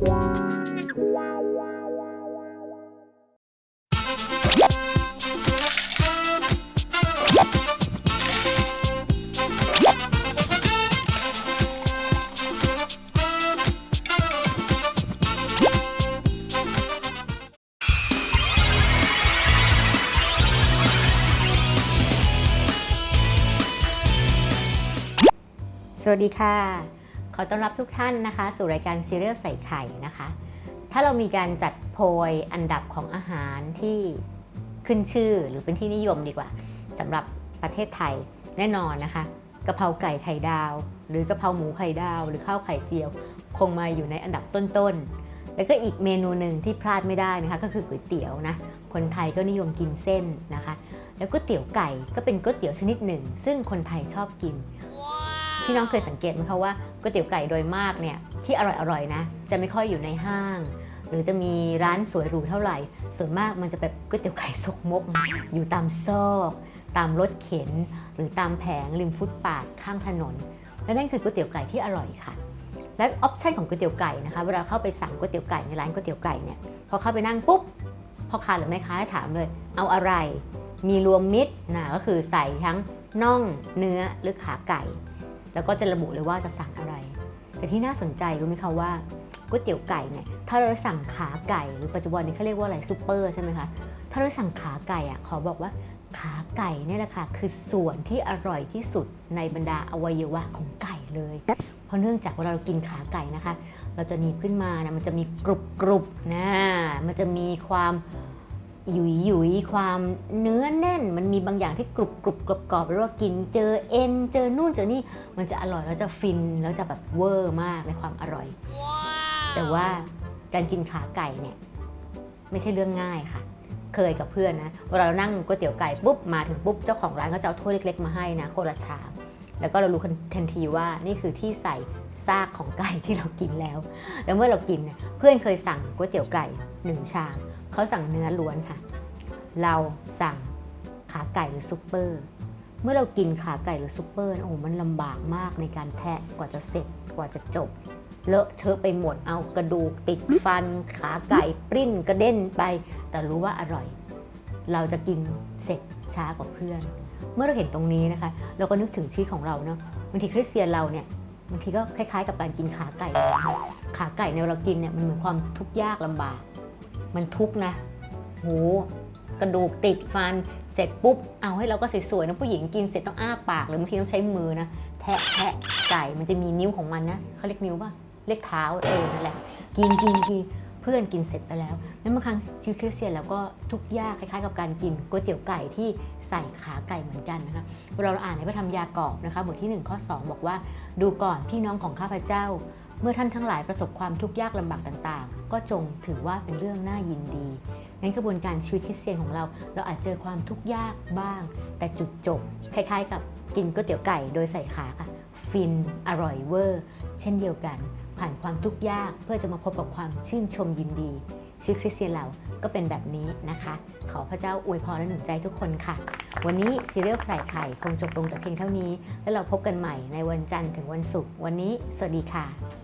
Wow. สวัสดีค่ะ ขอต้อนรับทุกท่านนะคะ สู่รายการซีเรียลใส่ไข่นะคะ ถ้าเรามีการจัดโพยอันดับของอาหารที่ขึ้นชื่อหรือเป็นที่นิยมดีกว่าสำหรับประเทศไทยแน่นอนนะคะกะเพราไก่ไข่ดาว หรือกะเพราหมูไข่ดาว หรือข้าวไข่เจียว คงมาอยู่ในอันดับต้นๆ แล้วก็อีกเมนูหนึ่งที่พลาดไม่ได้นะคะ ก็คือก๋วยเตี๋ยวนะคนไทยก็นิยมกินเส้นนะคะ แล้วก๋วยเตี๋ยวไก่ก็เป็นก๋วยเตี๋ยวชนิดหนึ่ง ซึ่งคนไทยชอบกิน พี่น้องเคยสังเกตไหมคะว่าก๋วยเตี๋ยวไก่โดยมากเนี่ยที่อร่อยๆนะ จะไม่ค่อยอยู่ในห้าง หรือจะมีร้านสวยหรูเท่าไหร่ ส่วนมากมันจะแบบก๋วยเตี๋ยวไก่ซกมก อยู่ตามซอก ตามรถเข็น หรือตามแผงริมฟุตปาดข้างถนน และนั่นคือก๋วยเตี๋ยวไก่ที่อร่อยค่ะและออปชั่นของก๋วยเตี๋ยวไก่นะคะเวลาเข้าไปสั่งก๋วยเตี๋ยวไก่ในร้านก๋วยเตี๋ยวไก่เนี่ยพอเข้าไปนั่งปุ๊บพ่อค้าหรือแม่ค้าถามเลย เอาอะไร มีรวมมิตรนะก็คือใส่ทั้งน่องเนื้อหรือขาไก่ แล้วก็จะระบุเลยว่าจะสั่งอะไร แต่ที่น่าสนใจรู้ไหมคะว่าก๋วยเตี๋ยวไก่เนี่ยถ้าเราสั่งขาไก่หรือปัจจุบันนี้เขาเรียกว่าอะไรซูเปอร์ใช่ไหมคะถ้าเราสั่งขาไก่อะขอบอกว่าขาไก่เนี่ยแหละค่ะคือส่วนที่อร่อยที่สุดในบรรดาอวัยวะของไก่เลย เพราะเนื่องจากเวลาเรากินขาไก่นะคะ เราจะหนีบขึ้นมานะมันจะมีกรุบกรุบนะมันจะมีความ หยุยหยุยความเนื้อแน่น มันมีบางอย่างที่กรุบกรุบกรอบกรอบแล้วเรากินเจอเอ็นเจอนู่นเจอนี่มันจะอร่อยแล้วจะฟินแล้วจะแบบเวอร์มากในความอร่อย แต่ว่าการกินขาไก่เนี่ยไม่ใช่เรื่องง่ายค่ะ เคยกับเพื่อนนะเวลาเรานั่งก๋วยเตี๋ยวไก่ปุ๊บมาถึงปุ๊บเจ้าของร้านเขาจะเอาถ้วยเล็กๆมาให้นะคนละชามแล้วก็เรารู้ทันทีว่านี่คือที่ใส่ซากของไก่ที่เรากินแล้ว แล้วเมื่อเรากินเนี่ยเพื่อนเคยสั่งก๋วยเตี๋ยวไก่หนึ่งชาม เขาสั่งเนื้อล้วนค่ะ เราสั่งขาไก่หรือซุปเปอร์ เมื่อเรากินขาไก่หรือซุปเปอร์โอ้โหมันลำบากมากในการแทะกว่าจะเสร็จกว่าจะจบ เลอะเทอะไปหมดเอากระดูกติดฟัน ขาไก่ปริ้นกระเด็นไป แต่รู้ว่าอร่อย เราจะกินเสร็จช้ากว่าเพื่อน เมื่อเราเห็นตรงนี้นะคะ เราก็นึกถึงชีวิตของเราเนาะบางทีคริสเตียนเราเนี่ยบางทีก็คล้ายๆ กับการกินขาไก่เลยขาไก่เนี่ยเรากินเนี่ยมันเหมือนความทุกข์ยากลำบาก มันทุกข์นะโหกระดูกติดฟันเสร็จปุ๊บเอาให้เราก็สวยๆนะผู้หญิงกินเสร็จต้องอ้าปากหรือบางทีต้องใช้มือนะแทะแทะไก่มันจะมีนิ้วของมันนะเขาเรียกนิ้วป่ะเรียกเท้าเออนั่นแหละกินกินกินเพื่อนกินเสร็จไปแล้วนั้นบางครั้งชีวิตคริสเตียนเราก็ทุกยากคล้ายๆ กับการกินก๋วยเตี๋ยวไก่ที่ใส่ขาไก่เหมือนกันนะคะเวลาเราอ่านในพระธรรมยากอบนะคะบทที่ 1 ข้อ 2 บอกว่า ดูก่อนพี่น้องของข้าพเจ้า เมื่อท่านทั้งหลายประสบความทุกข์ยากลำบากต่างๆ ก็จงถือว่าเป็นเรื่องน่ายินดีงั้นกระบวนการชีวิตคริสเตียนของเรา เราอาจเจอความทุกข์ยากบ้าง แต่จุดจบ คล้ายๆ กับกินก๋วยเตี๋ยวไก่โดยใส่ขาค่ะ ฟินอร่อยเวอร์ เช่นเดียวกัน ผ่านความทุกข์ยากเพื่อจะมาพบกับความชื่นชมยินดีชีวิตคริสเตียนเราก็เป็นแบบนี้นะคะ ขอพระเจ้าอวยพรและหนุนใจทุกคนค่ะ วันนี้ซีเรียลไข่ไข่คงจบลงแต่เพียงเท่านี้ แล้วเราพบกันใหม่ในวันจันทร์ถึงวันศุกร์วันนี้ สวัสดีค่ะ